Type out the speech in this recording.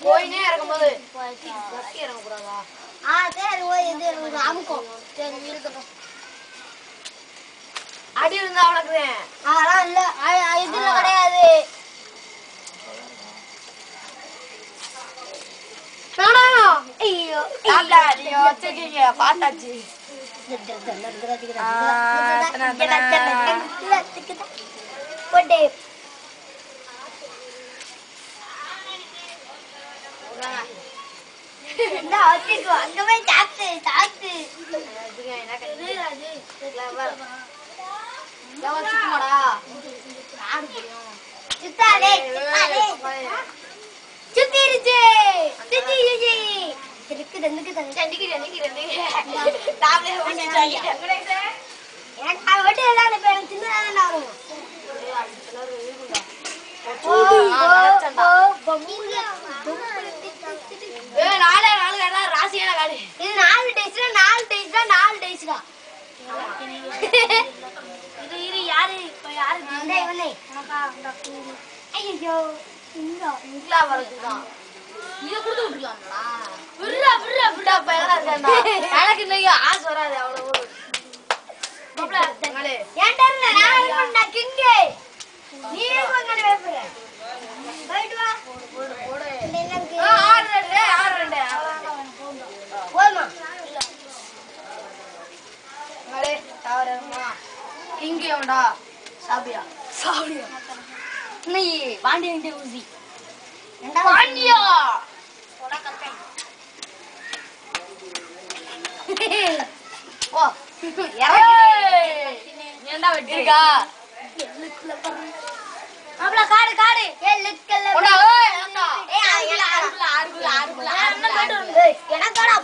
போயினே இறக்கும்போது கத்தி இறங்கக்கூடாதா ஆ சரி ஓய் இது எனக்கு அமுக்கும் சரி இருக்கட்டும் அடி இருந்தா அவனுக்கு அதெல்லாம் இல்ல இதுல கிடையாது ஐயோ வச்சிருக்கீங்க பாத்தாச்சு போட்டே എന്താ ഒത്തിരി അങ്ങനെ ചാത്ത് ചാത്ത് ചുത്താലേ ചുത്തിരിച്ചേ ചുത്തിരിച്ചേ തിരക്ക് തന്നിക്ക് തന്നെ രണ്ടിക്ക് രണ്ടിക്ക് രണ്ടിക്ക് താമര അവിടെ എല്ലാം ഇപ്പൊ തിന്നാറും ഓ ഓ ഓ ബൊമ്മില്ല டேஸ்ல இது இது யாரு? இப்ப யாரு இவனே இவனே. ஐயோ இங்க இங்களா வரதுதான் இத கொடுத்து விட்டுலாம்டா விடுறா விடுறா விடுறா. பயங்கரா இருக்கேன்டா எனக்கு இன்னைக்கு ஆசை வராது அவ்வளவு. மாப்ள, ஏன்டா இல்ல நான் இருக்கேன்டா கிங்கு. நீ எங்க வேப்புற? போயிட்டு வா. இந்த எனக்கு ஆ, ஆறு ரெண்டு ஆறு ரெண்டு ஆறு ரெண்டு. போதுமா மகளே, தவறேம்மா. இங்கே உண்டா சாப்பியா சாப்பியா நீ ஊசி ஓ வெட்டிருக்கா? காடு காடு. எனக்கோடா